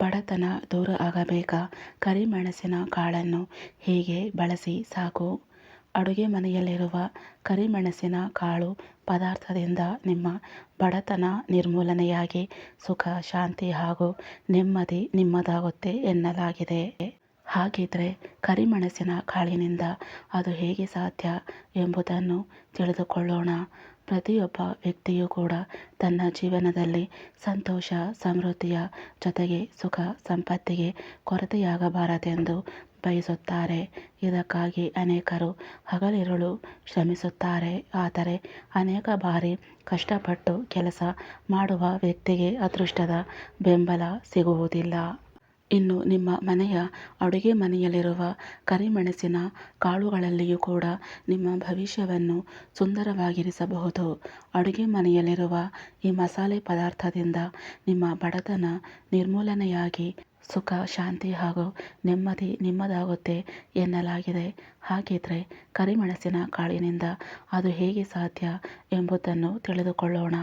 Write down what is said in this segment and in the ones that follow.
ಬಡತನ ದೂರ ಆಗಬೇಕಾ ಕರಿಮೆಣಸಿನ ಕಾಳನ್ನು ಹೀಗೆ ಬಳಸಿ ಸಾಕು? ಅಡುಗೆ ಮನೆಯಲ್ಲಿರುವ ಕರಿಮೆಣಸಿನ ಕಾಳು ಪದಾರ್ಥದಿಂದ ನಿಮ್ಮ ಬಡತನ ನಿರ್ಮೂಲನೆಯಾಗಿ ಸುಖ, ಶಾಂತಿ ಹಾಗೂ ನೆಮ್ಮದಿ ನಿಮ್ಮದಾಗುತ್ತೆ ಎನ್ನಲಾಗಿದೆ. ಹಾಗಿದ್ರೆ ಕರಿಮೆಣಸಿನ ಕಾಳಿನಿಂದ ಅದು ಹೇಗೆ ಸಾಧ್ಯ ಎಂಬುದನ್ನು ತಿಳಿದುಕೊಳ್ಳೋಣ. ಪ್ರತಿಯೊಬ್ಬ ವ್ಯಕ್ತಿಯೂ ಕೂಡ ತನ್ನ ಜೀವನದಲ್ಲಿ ಸಂತೋಷ, ಸಮೃದ್ಧಿಯ ಜೊತೆಗೆ ಸುಖ, ಸಂಪತ್ತಿಗೆ ಕೊರತೆಯಾಗಬಾರದೆಂದು ಬಯಸುತ್ತಾರೆ. ಇದಕ್ಕಾಗಿ ಅನೇಕರು ಹಗಲಿರುಳು ಶ್ರಮಿಸುತ್ತಾರೆ. ಆದರೆ ಅನೇಕ ಬಾರಿ ಕಷ್ಟಪಟ್ಟು ಕೆಲಸ ಮಾಡುವ ವ್ಯಕ್ತಿಗೆ ಅದೃಷ್ಟದ ಬೆಂಬಲ ಸಿಗುವುದಿಲ್ಲ. ಇನ್ನು ನಿಮ್ಮ ಮನೆಯ ಅಡುಗೆ ಮನೆಯಲ್ಲಿರುವ ಕರಿಮೆಣಸಿನ ಕಾಳುಗಳಲ್ಲಿಯೂ ಕೂಡ ನಿಮ್ಮ ಭವಿಷ್ಯವನ್ನು ಸುಂದರವಾಗಿರಿಸಬಹುದು. ಅಡುಗೆ ಮನೆಯಲ್ಲಿರುವ ಈ ಮಸಾಲೆ ಪದಾರ್ಥದಿಂದ ನಿಮ್ಮ ಬಡತನ ನಿರ್ಮೂಲನೆಯಾಗಿ ಸುಖ, ಶಾಂತಿ ಹಾಗೂ ನೆಮ್ಮದಿ ನಿಮ್ಮದಾಗುತ್ತೆ ಎನ್ನಲಾಗಿದೆ. ಹಾಗಿದ್ರೆ ಕರಿಮೆಣಸಿನ ಕಾಳಿನಿಂದ ಅದು ಹೇಗೆ ಸಾಧ್ಯ ಎಂಬುದನ್ನು ತಿಳಿದುಕೊಳ್ಳೋಣ.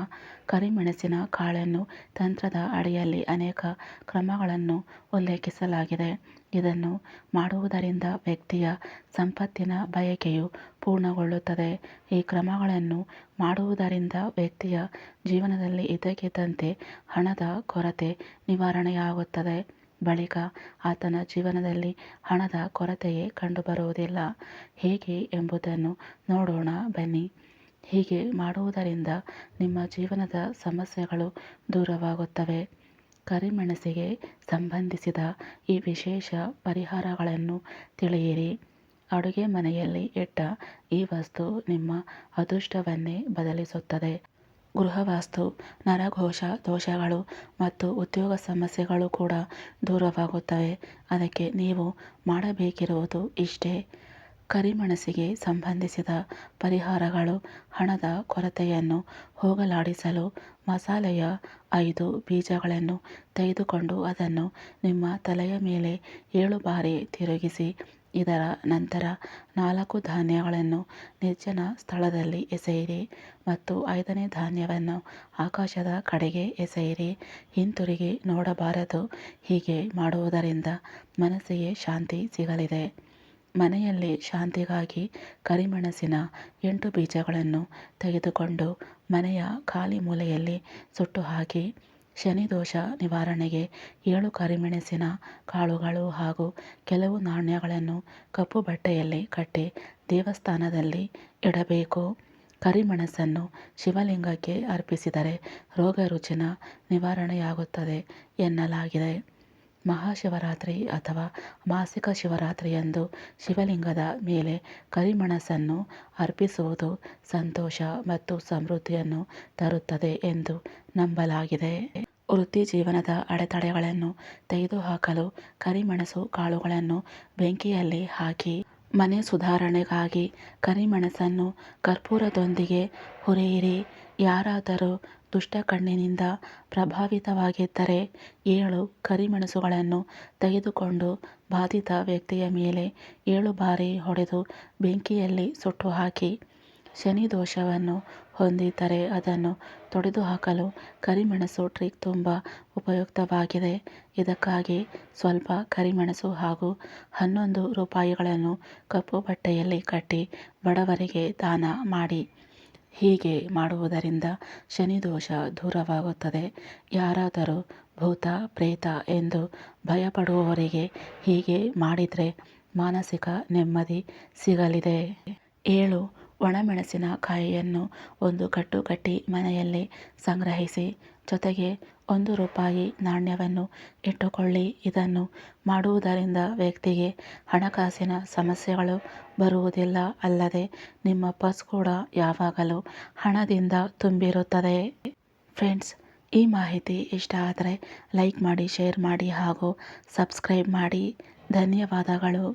ಕರಿಮೆಣಸಿನ ಕಾಳನ್ನು ತಂತ್ರದ ಅಡಿಯಲ್ಲಿ ಅನೇಕ ಕ್ರಮಗಳನ್ನು ಉಲ್ಲೇಖಿಸಲಾಗಿದೆ. ಇದನ್ನು ಮಾಡುವುದರಿಂದ ವ್ಯಕ್ತಿಯ ಸಂಪತ್ತಿನ ಬಯಕೆಯು ಪೂರ್ಣಗೊಳ್ಳುತ್ತದೆ. ಈ ಕ್ರಮಗಳನ್ನು ಮಾಡುವುದರಿಂದ ವ್ಯಕ್ತಿಯ ಜೀವನದಲ್ಲಿ ಇದ್ದಕ್ಕಿದ್ದಂತೆ ಹಣದ ಕೊರತೆ ನಿವಾರಣೆಯಾಗುತ್ತದೆ. ಬಳಿಕ ಆತನ ಜೀವನದಲ್ಲಿ ಹಣದ ಕೊರತೆಯೇ ಕಂಡುಬರುವುದಿಲ್ಲ. ಹೇಗೆ ಎಂಬುದನ್ನು ನೋಡೋಣ ಬನ್ನಿ. ಹೀಗೆ ಮಾಡುವುದರಿಂದ ನಿಮ್ಮ ಜೀವನದ ಸಮಸ್ಯೆಗಳು ದೂರವಾಗುತ್ತವೆ. ಕರಿಮೆಣಸಿಗೆ ಸಂಬಂಧಿಸಿದ ಈ ವಿಶೇಷ ಪರಿಹಾರಗಳನ್ನು ತಿಳಿಯಿರಿ. ಅಡುಗೆ ಮನೆಯಲ್ಲಿ ಇಟ್ಟ ಈ ವಸ್ತು ನಿಮ್ಮ ಅದೃಷ್ಟವನ್ನೇ ಬದಲಿಸುತ್ತದೆ. ಗೃಹವಾಸ್ತು, ನರಘೋಷ ದೋಷಗಳು ಮತ್ತು ಉದ್ಯೋಗ ಸಮಸ್ಯೆಗಳು ಕೂಡ ದೂರವಾಗುತ್ತವೆ. ಅದಕ್ಕೆ ನೀವು ಮಾಡಬೇಕಿರುವುದು ಇಷ್ಟೇ. ಕರಿಮೆಣಸಿಗೆ ಸಂಬಂಧಿಸಿದ ಪರಿಹಾರಗಳು, ಹಣದ ಕೊರತೆಯನ್ನು ಹೋಗಲಾಡಿಸಲು ಮಸಾಲೆಯ ಐದು ಬೀಜಗಳನ್ನು ತೆಗೆದುಕೊಂಡು ಅದನ್ನು ನಿಮ್ಮ ತಲೆಯ ಮೇಲೆ ಏಳು ಬಾರಿ ತಿರುಗಿಸಿ, ಇದರ ನಂತರ ನಾಲ್ಕು ಧಾನ್ಯಗಳನ್ನು ನಿರ್ಜನ ಸ್ಥಳದಲ್ಲಿ ಎಸೆಯಿರಿ ಮತ್ತು ಐದನೇ ಧಾನ್ಯವನ್ನು ಆಕಾಶದ ಕಡೆಗೆ ಎಸೆಯಿರಿ. ಹಿಂತಿರುಗಿ ನೋಡಬಾರದು, ಹೀಗೆ ಮಾಡುವುದರಿಂದ ಮನಸ್ಸಿಗೆ ಶಾಂತಿ ಸಿಗಲಿದೆ. ಮನೆಯಲ್ಲಿ ಶಾಂತಿಗಾಗಿ ಕರಿಮೆಣಸಿನ ಎಂಟು ಬೀಜಗಳನ್ನು ತೆಗೆದುಕೊಂಡು ಮನೆಯ ಖಾಲಿ ಮೂಲೆಯಲ್ಲಿ ಸುಟ್ಟು ಹಾಕಿ ಶನಿದೋಷ ನಿವಾರಣೆಗೆ ಏಳು ಕರಿಮೆಣಸಿನ ಕಾಳುಗಳು ಹಾಗೂ ಕೆಲವು ನಾಣ್ಯಗಳನ್ನು ಕಪ್ಪು ಬಟ್ಟೆಯಲ್ಲಿ ಕಟ್ಟಿ ದೇವಸ್ಥಾನದಲ್ಲಿ ಇಡಬೇಕು. ಕರಿಮೆಣಸನ್ನು ಶಿವಲಿಂಗಕ್ಕೆ ಅರ್ಪಿಸಿದರೆ ರೋಗ ರುಜಿನ ನಿವಾರಣೆಯಾಗುತ್ತದೆ ಎನ್ನಲಾಗಿದೆ. ಮಹಾಶಿವರಾತ್ರಿ ಅಥವಾ ಮಾಸಿಕ ಶಿವರಾತ್ರಿಯಂದು ಶಿವಲಿಂಗದ ಮೇಲೆ ಕರಿಮೆಣಸನ್ನು ಅರ್ಪಿಸುವುದು ಸಂತೋಷ ಮತ್ತು ಸಮೃದ್ಧಿಯನ್ನು ತರುತ್ತದೆ ಎಂದು ನಂಬಲಾಗಿದೆ. ವೃತ್ತಿ ಜೀವನದ ಅಡೆತಡೆಗಳನ್ನು ತೆಗೆದುಹಾಕಲು ಕರಿಮೆಣಸು ಕಾಳುಗಳನ್ನು ಬೆಂಕಿಯಲ್ಲಿ ಹಾಕಿ, ಮನೆ ಸುಧಾರಣೆಗಾಗಿ ಕರಿಮೆಣಸನ್ನು ಕರ್ಪೂರದೊಂದಿಗೆ ಹುರಿಯಿರಿ ಯಾರಾದರೂ ದುಷ್ಟ ಕಣ್ಣಿನಿಂದ ಪ್ರಭಾವಿತವಾಗಿದ್ದರೆ ಏಳು ಕರಿಮೆಣಸುಗಳನ್ನು ತೆಗೆದುಕೊಂಡು ಬಾಧಿತ ವ್ಯಕ್ತಿಯ ಮೇಲೆ ಏಳು ಬಾರಿ ಹೊಡೆದು ಬೆಂಕಿಯಲ್ಲಿ ಸುಟ್ಟು ಹಾಕಿ ಶನಿ ದೋಷವನ್ನು ಹೊಂದಿದ್ದರೆ ಅದನ್ನು ತೊಡೆದುಹಾಕಲು ಕರಿಮೆಣಸು ಟ್ರಿಕ್ ತುಂಬ ಉಪಯುಕ್ತವಾಗಿದೆ. ಇದಕ್ಕಾಗಿ ಸ್ವಲ್ಪ ಕರಿಮೆಣಸು ಹಾಗೂ ಹನ್ನೊಂದು ರೂಪಾಯಿಗಳನ್ನು ಕಪ್ಪು ಬಟ್ಟೆಯಲ್ಲಿ ಕಟ್ಟಿ ಬಡವರಿಗೆ ದಾನ ಮಾಡಿ. ಹೀಗೆ ಮಾಡುವುದರಿಂದ ಶನಿದೋಷ ದೂರವಾಗುತ್ತದೆ. ಯಾರಾದರೂ ಭೂತ, ಪ್ರೇತ ಎಂದು ಭಯಪಡುವವರಿಗೆ ಹೀಗೆ ಮಾಡಿದರೆ ಮಾನಸಿಕ ನೆಮ್ಮದಿ ಸಿಗಲಿದೆ. ಏಳು. ಒಣಮೆಣಸಿನಕಾಯಿಯನ್ನು ಒಂದು ಕಟ್ಟು ಕಟ್ಟಿ ಮನೆಯಲ್ಲಿ ಸಂಗ್ರಹಿಸಿ, ಜೊತೆಗೆ ಒಂದು ರೂಪಾಯಿ ನಾಣ್ಯವನ್ನು ಇಟ್ಟುಕೊಳ್ಳಿ. ಇದನ್ನು ಮಾಡುವುದರಿಂದ ವ್ಯಕ್ತಿಗೆ ಹಣಕಾಸಿನ ಸಮಸ್ಯೆಗಳು ಬರುವುದಿಲ್ಲ. ಅಲ್ಲದೆ ನಿಮ್ಮ ಪರ್ಸ್ ಕೂಡ ಯಾವಾಗಲೂ ಹಣದಿಂದ ತುಂಬಿರುತ್ತದೆ. ಫ್ರೆಂಡ್ಸ್, ಈ ಮಾಹಿತಿ ಇಷ್ಟ ಆದರೆ ಲೈಕ್ ಮಾಡಿ, ಶೇರ್ ಮಾಡಿ ಹಾಗೂ ಸಬ್ಸ್ಕ್ರೈಬ್ ಮಾಡಿ. ಧನ್ಯವಾದಗಳು.